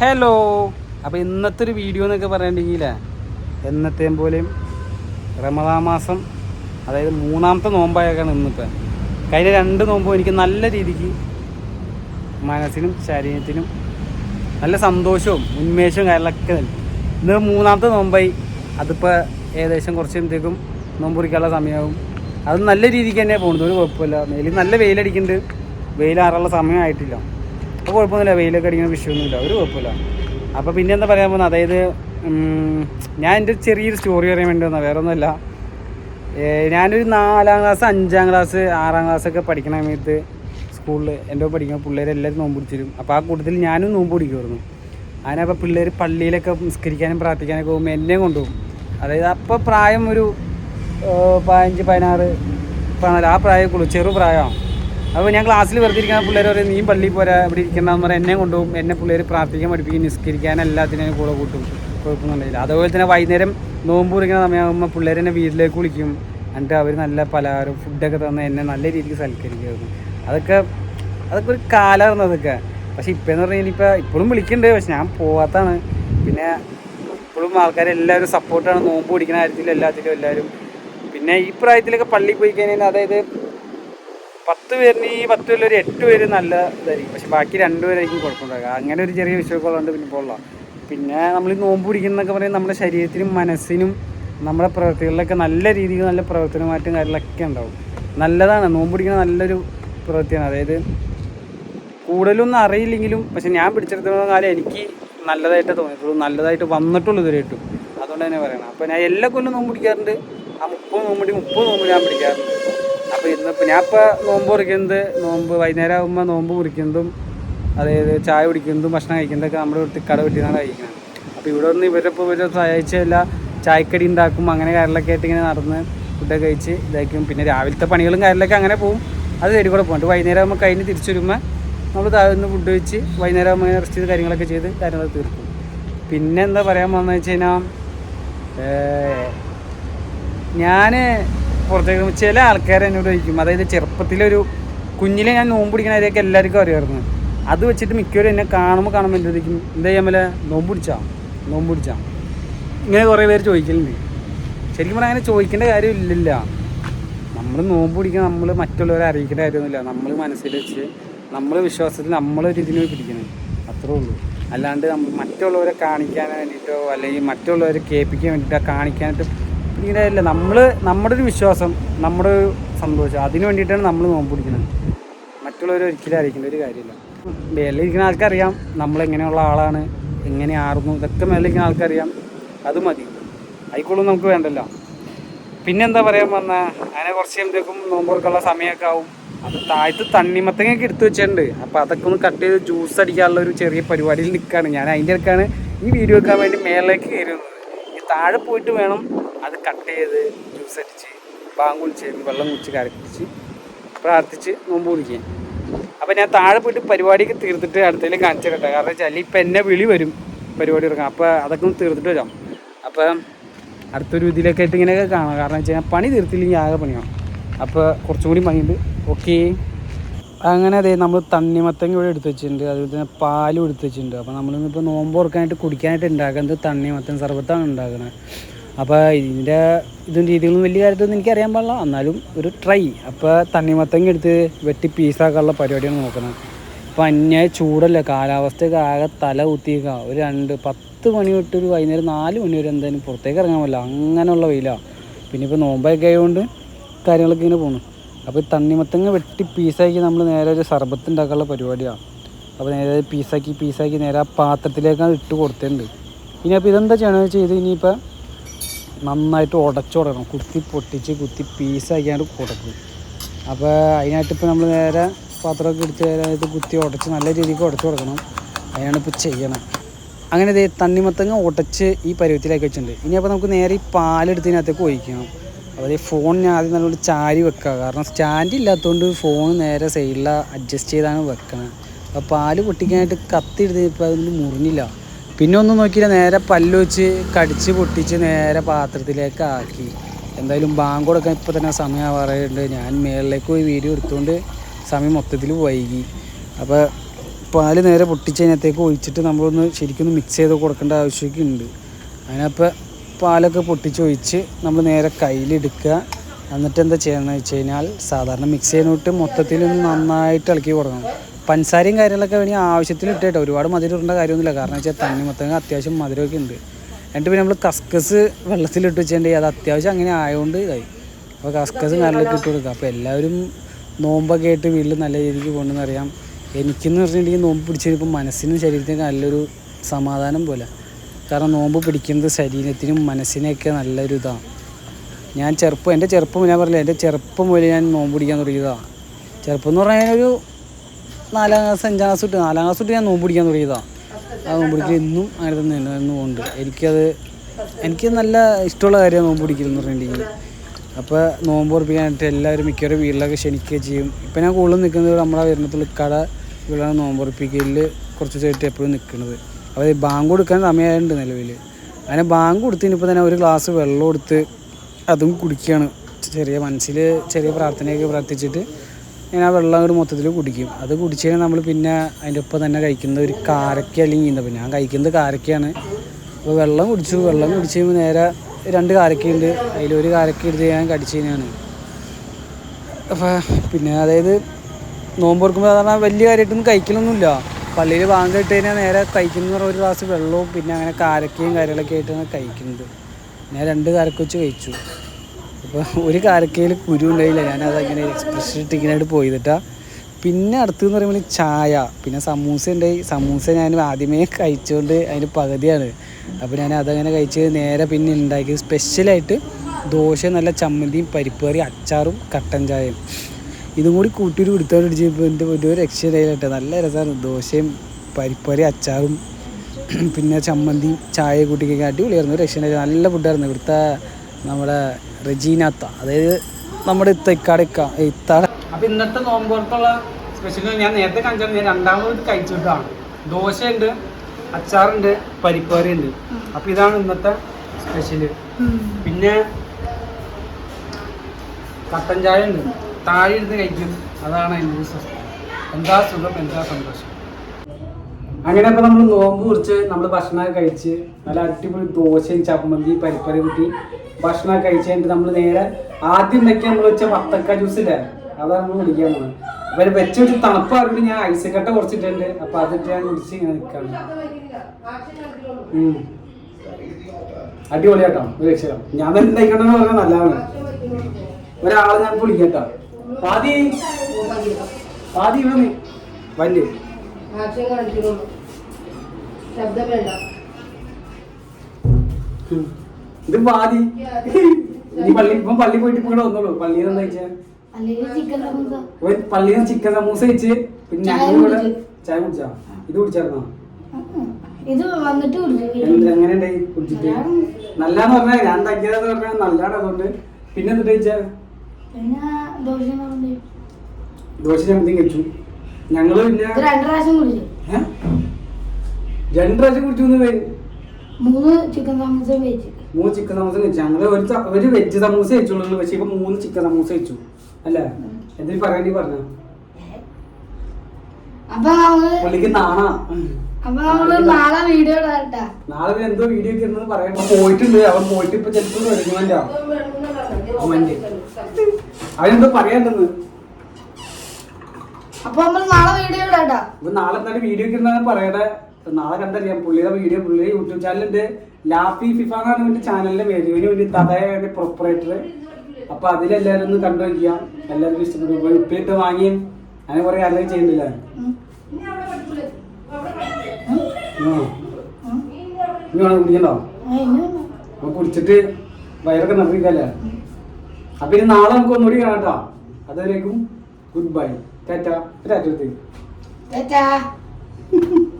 Hello അപ്പോൾ ഇന്നത്തെ ഒരു വീഡിയോ എന്നൊക്കെ പറയണ്ടെങ്കിൽ എന്നത്തെയും പോലെയും റമദാ മാസം അതായത് മൂന്നാമത്തെ നോമ്പായേക്കാണ് ഇന്നിപ്പോൾ കഴിഞ്ഞ രണ്ട് നോമ്പും എനിക്ക് നല്ല രീതിക്ക് മനസ്സിനും ശരീരത്തിനും നല്ല സന്തോഷവും ഉന്മേഷവും കാര്യങ്ങളൊക്കെ നൽകി. ഇന്ന് മൂന്നാമത്തെ നോമ്പായി. അതിപ്പോൾ ഏകദേശം കുറച്ച് എന്തേക്കും നോമ്പ് കുറിക്കാനുള്ള സമയമാവും അത് നല്ല രീതിക്ക് തന്നെ പോകുന്നത് ഒരു കുഴപ്പമില്ല. മേലിൽ നല്ല വെയിലടിക്കുന്നുണ്ട്. വെയിലാറുള്ള സമയമായിട്ടില്ല അപ്പോൾ കുഴപ്പമൊന്നുമില്ല. വെയിലൊക്കെ അടിക്കുന്ന വിഷയമൊന്നുമില്ല. ഒരു കുഴപ്പമില്ല. അപ്പോൾ പിന്നെ എന്താ പറയാൻ പോകുന്നത്? അതായത് ഞാൻ എന്റെ ചെറിയൊരു സ്റ്റോറി പറയാൻ വേണ്ടി വന്നാൽ വേറെ ഒന്നുമല്ല ഞാനൊരു നാലാം ക്ലാസ് അഞ്ചാം ക്ലാസ് ആറാം ക്ലാസ്സൊക്കെ പഠിക്കണ സമയത്ത് സ്കൂളിൽ എന്റെ പഠിക്കുന്ന പിള്ളേരെല്ലാവരും നോമ്പ് പിടിച്ചിരും അപ്പോൾ ആ കൂട്ടത്തിൽ ഞാനും നോമ്പ് പിടിക്കുമായിരുന്നു. അങ്ങനെ അപ്പോൾ പിള്ളേർ പള്ളിയിലൊക്കെ നിസ്കരിക്കാനും പ്രാർത്ഥിക്കാനൊക്കെ പോകുമ്പോൾ എന്നെ കൊണ്ടുപോകും. അതായത് അപ്പോൾ പ്രായം ഒരു പതിനഞ്ച് പതിനാറ് പതിനാല് ആ പ്രായമൊക്കെ ഉള്ളൂ. ചെറു പ്രായമാണ് അപ്പോൾ ഞാൻ ക്ലാസ്സിൽ വെറുതെ ഇരിക്കുന്ന പിള്ളേർ പറയും നീ പള്ളി പോരാ ഇവിടെ ഇരിക്കണ്ടെന്ന് പറഞ്ഞാൽ എന്നെ കൊണ്ടുപോകും. എന്നെ പിള്ളേർ പ്രാർത്ഥിക്കാൻ പഠിപ്പിക്കും നിസ്കരിക്കാൻ എല്ലാത്തിനും കൂടെ കൂട്ടും. കുഴപ്പമൊന്നുമില്ല. അതുപോലെ തന്നെ വൈകുന്നേരം നോമ്പ് കുറിക്കുന്ന സമയമാകുമ്പോൾ പിള്ളേർ എന്നെ വീട്ടിലേക്ക് വിളിക്കും. എന്നിട്ട് അവർ നല്ല പലഹാരം ഫുഡൊക്കെ തന്ന് എന്നെ നല്ല രീതിക്ക് സൽക്കരിക്കുമായിരുന്നു അതൊക്കെ അതൊക്കെ ഒരു കാലമായിരുന്നു അതൊക്കെ. പക്ഷേ ഇപ്പം എന്ന് പറഞ്ഞാൽ ഇനിയിപ്പോൾ ഇപ്പോഴും വിളിക്കുന്നുണ്ട് പക്ഷെ ഞാൻ പോവാത്താണ്. പിന്നെ ഇപ്പോഴും ആൾക്കാരെല്ലാവരും സപ്പോർട്ടാണ് നോമ്പ് പിടിക്കുന്ന കാര്യത്തിലും എല്ലാത്തിലും എല്ലാവരും പിന്നെ ഈ പ്രായത്തിലൊക്കെ പള്ളിയിൽ പോയി കഴിഞ്ഞാൽ അതായത് പത്ത് പേരിന് ഈ പത്ത് പേരിൽ ഒരു എട്ട് പേര് നല്ല ഇതായിരിക്കും. പക്ഷെ ബാക്കി രണ്ട് പേരായിരിക്കും കുഴപ്പമുണ്ടാകുക അങ്ങനെ ഒരു ചെറിയ വിഷയമൊക്കെ പിന്നെ പോകാം പിന്നെ നമ്മൾ ഈ നോമ്പ് പിടിക്കുന്നതൊക്കെ പറയുന്നത് നമ്മുടെ ശരീരത്തിനും മനസ്സിനും നമ്മുടെ പ്രവൃത്തികളിലൊക്കെ നല്ല രീതിയിൽ നല്ല പ്രവർത്തന മാറ്റം കാര്യങ്ങളൊക്കെ ഉണ്ടാവും. നല്ലതാണ്. നോമ്പ് പിടിക്കുന്ന നല്ലൊരു പ്രവൃത്തിയാണ്. അതായത് കൂടുതലൊന്നും അറിയില്ലെങ്കിലും പക്ഷെ ഞാൻ പിടിച്ചെടുത്തോളം കാലം എനിക്ക് നല്ലതായിട്ട് തോന്നിയിട്ടുള്ളൂ. നല്ലതായിട്ട് വന്നിട്ടുള്ളൂ ഇതുവരെയായിട്ടും അതുകൊണ്ട് തന്നെ പറയണം. അപ്പോൾ ഞാൻ എല്ലാ കൊല്ലം നോമ്പ് പിടിക്കാറുണ്ട്. ആ മുപ്പത് നോമ്പടി മുപ്പത് നോമ്പ് ഞാൻ പിടിക്കാറുണ്ട്. അപ്പോൾ ഇന്നിപ്പോൾ ഞാൻ ഇപ്പോൾ നോമ്പ് മുറിക്കുന്നത് നോമ്പ് വൈകുന്നേരം ആകുമ്പോൾ നോമ്പ് മുറിക്കുന്നതും അതായത് ചായ കുടിക്കുന്നതും ഭക്ഷണം കഴിക്കുന്നതൊക്കെ നമ്മുടെ വീട്ടിൽ കട വീട്ടിലാണ് കഴിക്കുന്നത്. അപ്പോൾ ഇവിടെ നിന്ന് ഇവരിപ്പോൾ ഇവരെ സഹായിച്ചല്ല ചായക്കടി ഉണ്ടാക്കും അങ്ങനെ കാര്യങ്ങളൊക്കെ ആയിട്ട് ഇങ്ങനെ നടന്ന് ഫുഡൊക്കെ കഴിച്ച് ഇതായിരിക്കും. പിന്നെ രാവിലത്തെ പണികളും കാര്യങ്ങളൊക്കെ അങ്ങനെ പോകും അത് സൈഡിൽ കൂടെ പോകും വൈകുന്നേരം ആകുമ്പോൾ കഴിഞ്ഞ് തിരിച്ചു വരുമ്പോൾ നമ്മൾ താഴെ നിന്ന് ഫുഡ് കഴിച്ച് വൈകുന്നേരം ആകുമ്പോൾ അങ്ങനെ റെസ്റ്റ് ചെയ്ത് കാര്യങ്ങളൊക്കെ ചെയ്ത് കാര്യങ്ങൾ തീർക്കും. പിന്നെ എന്താ പറയാൻ പോകുന്നത് വെച്ച് കഴിഞ്ഞാൽ ഞാൻ പുറത്തേക്ക് ചില ആൾക്കാർ എന്നോട് ചോദിക്കും. അതായത് ചെറുപ്പത്തിലൊരു കുഞ്ഞിലെ ഞാൻ നോമ്പ് പിടിക്കണ കാര്യമൊക്കെ എല്ലാവർക്കും അറിയാമായിരുന്നു. അത് വെച്ചിട്ട് മിക്കവരും എന്നെ കാണുമ്പോൾ കാണുമ്പോൾ എന്ത് ചോദിക്കും? എന്താ ചെയ്യാൻ നോമ്പ് പിടിച്ചാ? നോമ്പ് പിടിച്ചാ? ഇങ്ങനെ കുറേ പേര് ചോദിക്കലുണ്ട്. ശരിക്കും പറഞ്ഞാൽ അങ്ങനെ ചോദിക്കേണ്ട കാര്യമില്ലല്ല നമ്മൾ നോമ്പ് പിടിക്കാൻ നമ്മൾ മറ്റുള്ളവരെ അറിയിക്കേണ്ട കാര്യമൊന്നുമില്ല. നമ്മൾ മനസ്സിൽ വെച്ച് നമ്മൾ വിശ്വാസത്തിൽ നമ്മളൊരു ഇതിന് പിടിക്കുന്നത് അത്രേ ഉള്ളൂ. അല്ലാണ്ട് നമ്മൾ മറ്റുള്ളവരെ കാണിക്കാൻ വേണ്ടിയിട്ടോ അല്ലെങ്കിൽ മറ്റുള്ളവരെ കേൾപ്പിക്കാൻ വേണ്ടിയിട്ടോ കാണിക്കാനായിട്ട് പിടിക്കേണ്ട അല്ല നമ്മൾ നമ്മുടെ ഒരു വിശ്വാസം നമ്മുടെ ഒരു സന്തോഷം അതിന് വേണ്ടിയിട്ടാണ് നമ്മൾ നോമ്പ് പിടിക്കുന്നത്. മറ്റുള്ളവർ ഒരിക്കലും അറിയിക്കേണ്ട ഒരു കാര്യമില്ല. മേലിരിക്കുന്ന ആൾക്കറിയാം നമ്മൾ എങ്ങനെയുള്ള ആളാണ് എങ്ങനെയായിരുന്നു ഇതൊക്കെ മേലിരിക്കുന്ന ആൾക്കറിയാം. അത് മതി. ആയിക്കോളും നമുക്ക് വേണ്ടല്ലോ. പിന്നെന്താ പറയാൻ വന്ന? അങ്ങനെ കുറച്ച് കഴിയുമ്പോഴത്തേക്കും നോമ്പുറക്കുള്ള സമയമൊക്കെ ആവും. അത് താഴത്ത് തണ്ണിമത്തങ്ങയൊക്കെ എടുത്തു വെച്ചിട്ടുണ്ട്. അപ്പോൾ അതൊക്കെ ഒന്ന് കട്ട് ചെയ്ത് ജ്യൂസ് അടിക്കാനുള്ള ഒരു ചെറിയ പരിപാടിയിൽ നിൽക്കുകയാണ്. ഞാൻ അതിന്റെ ഇടയ്ക്കാണ് ഈ വീഡിയോ വെക്കാൻ വേണ്ടി മേലേക്ക് കയറുന്നത് ഈ താഴെ പോയിട്ട് വേണം അത് കട്ട് ചെയ്ത് ജ്യൂസ് അടിച്ച് ബാങ്ക് കുളിച്ച് വെള്ളം കുടിച്ച് കരപ്പിച്ച് പ്രാർത്ഥിച്ച് നോമ്പ് കുടിക്കാൻ അപ്പം ഞാൻ താഴെ പോയിട്ട് പരിപാടിയൊക്കെ തീർത്തിട്ട് അടുത്തേലും കാണിച്ചു കേട്ടോ. കാരണം വെച്ചാൽ ഇപ്പം എന്നെ വിളി വരും പരിപാടി എടുക്കാം അപ്പോൾ അതൊക്കെ ഒന്ന് തീർത്തിട്ട് വരാം. അപ്പം അടുത്തൊരു ഇതിലൊക്കെ ആയിട്ട് ഇങ്ങനെയൊക്കെ കാണാം. കാരണം വെച്ച് കഴിഞ്ഞാൽ പണി തീർത്തില്ലെങ്കിൽ ആകെ പണിയാണ് അപ്പോൾ കുറച്ചും കൂടി പണിയുണ്ട്. ഓക്കെ. അങ്ങനെ അതെ നമ്മൾ തണ്ണിമത്തങ്ങ ഇവിടെ എടുത്ത് വെച്ചിട്ടുണ്ട്. അതുപോലെ തന്നെ പാലും എടുത്ത് വെച്ചിട്ടുണ്ട്. അപ്പോൾ നമ്മളിന്നിപ്പോൾ നോമ്പ് ഓർക്കാനായിട്ട് കുടിക്കാനായിട്ട് ഉണ്ടാക്കുന്നത് തണ്ണിമത്തൻ സർബത്താണ് ഉണ്ടാക്കുന്നത്. അപ്പോൾ ഇതിന്റെ ഇതും രീതികളും വലിയ കാര്യത്തൊന്നും എനിക്ക് അറിയാൻ പാടില്ല. എന്നാലും ഒരു ട്രൈ അപ്പോൾ തണ്ണിമത്തങ്ങ എടുത്ത് വെട്ടി പീസാക്കാനുള്ള പരിപാടിയാണ് നോക്കുന്നത്. ഇപ്പം അന്യായ ചൂടല്ല? കാലാവസ്ഥയൊക്കെ ആകെ തല കുത്തിയേക്കുക ഒരു രണ്ട് പത്ത് മണി തൊട്ട് ഒരു വൈകുന്നേരം നാല് മണി വരെ എന്തായാലും പുറത്തേക്ക് ഇറങ്ങാൻ പറ്റില്ല. അങ്ങനെയുള്ള വെയിലാണ് പിന്നെ ഇപ്പോൾ നോമ്പൊക്കെ ആയതുകൊണ്ട് കാര്യങ്ങളൊക്കെ ഇങ്ങനെ പോകുന്നു അപ്പോൾ തണ്ണിമത്തങ്ങ വെട്ടി പീസാക്കി നമ്മൾ നേരെ ഒരു സർബത്ത് ഉണ്ടാക്കാനുള്ള പരിപാടിയാണ് അപ്പോൾ നേരെ പീസാക്കി പീസാക്കി നേരെ ആ പാത്രത്തിലേക്കാണ് ഇട്ട് കൊടുത്തിട്ടുണ്ട്. ഇനി അപ്പോൾ ഇതെന്താ ചെയ്യണമെന്ന് വെച്ചാൽ ഇത് ഇനിയിപ്പോൾ നന്നായിട്ട് ഉടച്ചുടക്കണം കുത്തി പൊട്ടിച്ച് കുത്തി പീസാക്കിയാണ്ട് കൊടുക്കും. അപ്പോൾ അതിനായിട്ട് ഇപ്പോൾ നമ്മൾ നേരെ പാത്രമൊക്കെ എടുത്ത് അതിനകത്ത് ഇത് കുത്തി ഉടച്ച് നല്ല രീതിക്ക് ഉടച്ചു കൊടുക്കണം. അതിനാണ് ഇപ്പോൾ ചെയ്യണം. അങ്ങനെ ദേ തണ്ണിമത്തങ്ങ ഉടച്ച് ഈ പരുവത്തിലാക്കി വെച്ചിട്ടുണ്ട്. ഇനി അപ്പോൾ നമുക്ക് നേരെ ഈ പാലെടുത്ത് ഇതിനകത്തേക്ക് ഒഴിക്കണം. അപ്പോൾ ഈ ഫോൺ ഞാൻ ആദ്യം നല്ലോണം ചാരി വെക്കുക. കാരണം സ്റ്റാൻഡ് ഇല്ലാത്തതുകൊണ്ട് ഫോൺ നേരെ സൈഡിൽ അഡ്ജസ്റ്റ് ചെയ്താണ് വെക്കണത് അപ്പോൾ പാൽ പൊട്ടിക്കാനായിട്ട് കത്തി എടുത്ത് ഇപ്പോൾ അതൊന്നും മുറിഞ്ഞില്ല. പിന്നെ ഒന്നും നോക്കിയില്ല നേരെ പല്ല് വെച്ച് കടിച്ച് പൊട്ടിച്ച് നേരെ പാത്രത്തിലേക്ക് ആക്കി. എന്തായാലും ബാങ്ക് കൊടുക്കാൻ ഇപ്പോൾ തന്നെ സമയം ആവാറുണ്ട് ഞാൻ മേളിലേക്ക് പോയി വീഡിയോ എടുത്തുകൊണ്ട് സമയം മൊത്തത്തിൽ വൈകി. അപ്പോൾ പാൽ നേരെ പൊട്ടിച്ച് അതിനകത്തേക്ക് ഒഴിച്ചിട്ട് നമ്മളൊന്ന് ശരിക്കൊന്ന് മിക്സ് ചെയ്ത് കൊടുക്കേണ്ട ആവശ്യമൊക്കെ ഉണ്ട്. അതിനപ്പോൾ പാലൊക്കെ പൊട്ടിച്ച് ഒഴിച്ച് നമ്മൾ നേരെ കയ്യിലെടുക്കുക എന്നിട്ട് എന്താ ചെയ്യുന്നത് വെച്ച് കഴിഞ്ഞാൽ സാധാരണ മിക്സ് ചെയ്യുന്നിട്ട് മൊത്തത്തിൽ ഒന്ന് നന്നായിട്ട് ഇളക്കി കൊടുക്കണം. പഞ്ചസാരയും കാര്യങ്ങളൊക്കെ വേണമെങ്കിൽ ആവശ്യത്തിൽ ഇട്ടേട്ടോ. ഒരുപാട് മധുരം ഇടേണ്ട കാര്യമൊന്നുമില്ല. കാരണം വെച്ചാൽ തണ്ണിമത്തങ്ങ അത്യാവശ്യം മധുരമൊക്കെ ഉണ്ട്. എന്നിട്ട് പിന്നെ നമ്മൾ കസ്കസ് വെള്ളത്തിലിട്ട് വെച്ചിട്ടുണ്ടെങ്കിൽ അത് അത്യാവശ്യം അങ്ങനെ ആയതുകൊണ്ട് ഇതായി. അപ്പോൾ കസ്കസ് കാര്യങ്ങളൊക്കെ ഇട്ട് കൊടുക്കുക അപ്പോൾ എല്ലാവരും നോമ്പൊക്കെ ആയിട്ട് വീട്ടിൽ നല്ല രീതിക്ക് കൊണ്ടുവന്ന് അറിയാം. എനിക്കെന്ന് പറഞ്ഞിട്ടുണ്ടെങ്കിൽ നോമ്പ് പിടിച്ചിരിക്കും മനസ്സിനും ശരീരത്തിനും നല്ലൊരു സമാധാനം പോലെ. കാരണം നോമ്പ് പിടിക്കുന്നത് ശരീരത്തിനും മനസ്സിനെയൊക്കെ നല്ലൊരു ഇതാണ് ഞാൻ ചെറുപ്പം എന്റെ ചെറുപ്പം ഞാൻ പറഞ്ഞില്ല എന്റെ ചെറുപ്പം മുതൽ ഞാൻ നോമ്പ് പിടിക്കാൻ തുടങ്ങിയതാണ് ചെറുപ്പം എന്ന് പറഞ്ഞാൽ ഒരു നാലാം ക്ലാസ് അഞ്ചാം ക്ലാസ് തൊട്ട് നാലാം ക്ലാസ് തൊട്ട് ഞാൻ നോമ്പ് പിടിക്കാൻ തുടങ്ങിയതാണ് ആ നോമ്പ് പിടിക്കൽ ഇന്നും അങ്ങനെ തന്നെ നിന്ന് ഉണ്ട്. എനിക്കത് എനിക്ക് നല്ല ഇഷ്ടമുള്ള കാര്യമാണ് നോമ്പ് പിടിക്കൽ എന്ന് പറഞ്ഞിട്ടുണ്ടെങ്കിൽ. അപ്പോൾ നോമ്പ് ഉറപ്പിക്കാനായിട്ട് എല്ലാവരും മിക്കവരും വീട്ടിലൊക്കെ ക്ഷണിക്കുകയും ചെയ്യും. ഇപ്പം ഞാൻ കൂടുതലും നിൽക്കുന്നത് നമ്മളെ വരുന്നത്തുള്ള കട ഇവിടെ നോമ്പ് ഉറപ്പിക്കലിൽ കുറച്ച് ദിവസമായിട്ട് എപ്പോഴും നിൽക്കുന്നത്. അപ്പോൾ ബാങ്ക് കൊടുക്കാൻ സമയമായിട്ടുണ്ട് നിലവിൽ അങ്ങനെ ബാങ്ക് കൊടുത്തതിനിപ്പോൾ തന്നെ ഒരു ഗ്ലാസ് വെള്ളം കൊടുത്ത് അതും കുടിക്കുകയാണ്. ചെറിയ മനസ്സിൽ ചെറിയ പ്രാർത്ഥനയൊക്കെ പ്രാർത്ഥിച്ചിട്ട് ഞാൻ ആ വെള്ളം ഒരു മൊത്തത്തിൽ കുടിക്കും. അത് കുടിച്ച് കഴിഞ്ഞാൽ നമ്മൾ പിന്നെ അതിന്റെ ഒപ്പം തന്നെ കഴിക്കുന്ന ഒരു കാരക്ക അല്ലെങ്കിൽ ഈന്തപ്പം ഞാൻ കഴിക്കുന്നത് കാരക്കയാണ്. അപ്പോൾ വെള്ളം കുടിച്ചു. വെള്ളം കുടിച്ച് കഴിയുമ്പോൾ നേരെ രണ്ട് കാരക്കയുണ്ട്. അതിലൊരു കാരക്ക എടുത്ത് ഞാൻ കടിച്ചു കഴിഞ്ഞാണ്. പിന്നെ അതായത് നോമ്പ് തുറക്കുമ്പോൾ സാധാരണ വലിയ കാര്യമായിട്ടൊന്നും കഴിക്കലൊന്നുമില്ല. പള്ളിയിൽ വാങ്ങി ഇട്ട് കഴിഞ്ഞാൽ നേരെ കഴിക്കുന്ന പറഞ്ഞാൽ ഒരു ഗ്ലാസ് വെള്ളവും പിന്നെ അങ്ങനെ കാരക്കയും കാര്യങ്ങളൊക്കെ ആയിട്ടാണ് കഴിക്കുന്നത്. ഞാൻ രണ്ട് കാരക്ക വെച്ച് കഴിച്ചു. അപ്പോൾ ഒരു കാരക്കയിൽ കുരു ഉണ്ടായില്ല. ഞാനത് അങ്ങനെ എക്സ്പ്രഷൻ ഇട്ടിങ്ങനായിട്ട് പോയിട്ടാ പിന്നെ അടുത്തെന്ന് പറയുമ്പോൾ ചായ പിന്നെ സമൂസ ഉണ്ടായി. സമൂസ ഞാൻ ആദ്യമേ കഴിച്ചുകൊണ്ട് അതിന് പകുതിയാണ്. അപ്പോൾ ഞാൻ അതങ്ങനെ കഴിച്ച് നേരെ പിന്നെ ഉണ്ടാക്കി സ്പെഷ്യലായിട്ട് ദോശ നല്ല ചമ്മന്തിയും പരിപ്പ് കറി അച്ചാറും കട്ടൻ ചായയും. ഇതും കൂടി കൂട്ടിയൊരു അടിച്ചപ്പോൾ എന്റെ ഒരു രക്ഷയിലായിട്ട് നല്ല രസമാണ് ദോശയും പരിപ്പറി അച്ചാറും പിന്നെ ചമ്മന്തിയും ചായ കൂട്ടിക്കൊക്കെ അടിപൊളിയായിരുന്നു. രക്ഷ നല്ല ഫുഡായിരുന്നു ഇവിടുത്തെ നമ്മുടെ റെജീനാത്ത അതായത് നമ്മുടെ ഇത്തക്കാട് ഇത്താട അപ്പൊ ഇന്നത്തെ നോമ്പോർത്തുള്ള സ്പെഷ്യൽ ഞാൻ നേരത്തെ കാണിച്ചാൽ ഞാൻ രണ്ടാമത് കഴിച്ചിട്ടാണ്. ദോശയുണ്ട് അച്ചാറുണ്ട് പരിപ്പറി ഉണ്ട് അപ്പോൾ ഇതാണ് ഇന്നത്തെ സ്പെഷ്യൽ പിന്നെ കട്ടൻ ചായ ഉണ്ട് താഴെ ഇരുന്ന് കഴിക്കും. അതാണ് എന്റെ എന്താ സുഖം എന്താ സന്തോഷം? അങ്ങനെ അപ്പോൾ നമ്മൾ നോമ്പ് കുറിച്ച് നമ്മൾ ഭക്ഷണമൊക്കെ കഴിച്ച് നല്ല അടിപൊളി ദോശയും ചമ്മന്തി പരിപ്പറി കൂട്ടി ഭക്ഷണമൊക്കെ കഴിച്ച് കഴിഞ്ഞിട്ട് നമ്മൾ നേരെ ആദ്യം ഉണ്ടാക്കി നമ്മൾ വെച്ച വത്തക്ക ജ്യൂസ് ഇല്ലേ? അതാണ് നമ്മൾ കുടിക്കാൻ പോകുന്നത് അപ്പോൾ വെച്ച് വെച്ച് തണുപ്പാറുണ്ട് ഞാൻ ഐസ് കട്ട കുറച്ചിട്ടുണ്ട്. അപ്പോൾ അതിട്ട് ഞാൻ കുടിച്ച് ഇങ്ങനെ ഉം. അടിപൊളിയാട്ടോ ഒരു ഞാൻ തന്നെ പറഞ്ഞാൽ നല്ലതാണ്. ഒരാളെ ഞാൻ വിളിക്കട്ടോ പാതി. പാതി ഇവിടെ നീ വല്യ. ആക്ഷൻ കാണിക്കുന്നു ശബ്ദം വേണ്ട ഇത് പള്ളി ഇപ്പം പള്ളി പോയിട്ട് ഇപ്പൊ ഇവിടെ വന്നോളൂ പള്ളിയിൽ പള്ളിയിൽ ചിക്കൻ സമൂസ. കഴിച്ച് പിന്നെ ചായ ഞങ്ങൾ ഇവിടെ ചായ കുടിച്ചാ? ഇത് കുടിച്ചായിരുന്നോ? ഇത് വന്നിട്ട് എങ്ങനെയുണ്ടായി കുടിച്ചിട്ട്? നല്ലാന്ന് പറഞ്ഞാൽ ഞാൻ ഉണ്ടാക്കിയതെന്ന് പറഞ്ഞാൽ നല്ലാണ് അതുകൊണ്ട്. പിന്നെ എന്നിട്ട് കഴിച്ചാ? ദോശ ചമ്മന്തി കഴിച്ചു. ഞങ്ങൾ പിന്നെ രണ്ട് പ്രാവശ്യം കുടിച്ചു? രണ്ട് പ്രാവശ്യം കുടിച്ചു മൂന്ന് ചിക്കൻ സമൂസ കഴിച്ചു. മൂന്ന് ചിക്കൻ സമൂസ കഴിച്ചു. ഞങ്ങൾ ഒരു ഒരു വെജ് സമൂസ കഴിച്ചുള്ളൂ. പക്ഷെ ഇപ്പൊ മൂന്ന് ചിക്കൻ സമൂസ കഴിച്ചു. അല്ലേ? എന്തിനു പറയേണ്ടി പറഞ്ഞു? പുള്ളിക്ക് നാണാ. നാളെ വീഡിയോ നാളെ എന്തോ വീഡിയോ ഒക്കെ പറയണം പോയിട്ടുണ്ട്. അവൻ പോയിട്ട് ഇപ്പൊ ചെലപ്പോ വരുന്നുണ്ട് അവനെന്തോ പറയാണ്ടെന്ന്. അപ്പൊ നമ്മൾ നാളെ വീഡിയോ ഇടാട്ടാ. ഇപ്പൊ നാളെ എന്തായാലും വീഡിയോ ഒക്കെ ഇരുന്നാലും പറയട്ടെ നാളെ കണ്ടറിയാം പുള്ളിയുടെ വീഡിയോ പുള്ളി യൂട്യൂബ് ചാനലുണ്ട് ലാഫി ഫിഫ എന്നാണ് ഇവന്റെ ചാനലിന്റെ പേര്. ഇവന് വേണ്ടി തടയുടെ പ്രൊപ്പറേറ്റർ അപ്പൊ അതിലെല്ലാരും ഒന്ന് കണ്ടു നോക്കിയാ എല്ലാവർക്കും ഇഷ്ടപ്പെട്ടു. ഉപ്പിട്ട് വാങ്ങിയും. അങ്ങനെ കുറെ കാര്യങ്ങൾ ചെയ്യുന്നില്ല. ഇനി വേണം കുടിക്കണ്ടോ. അപ്പൊ കുടിച്ചിട്ട് വയറൊക്കെ നിറഞ്ഞിക്കല്ലേ അപ്പൊ ഇനി നാളെ നമുക്ക് ഒന്നുകൂടി കാണാം കേട്ടോ. അതുവരേക്കും ഗുഡ് ബൈ ടാറ്റ ടാറ്റ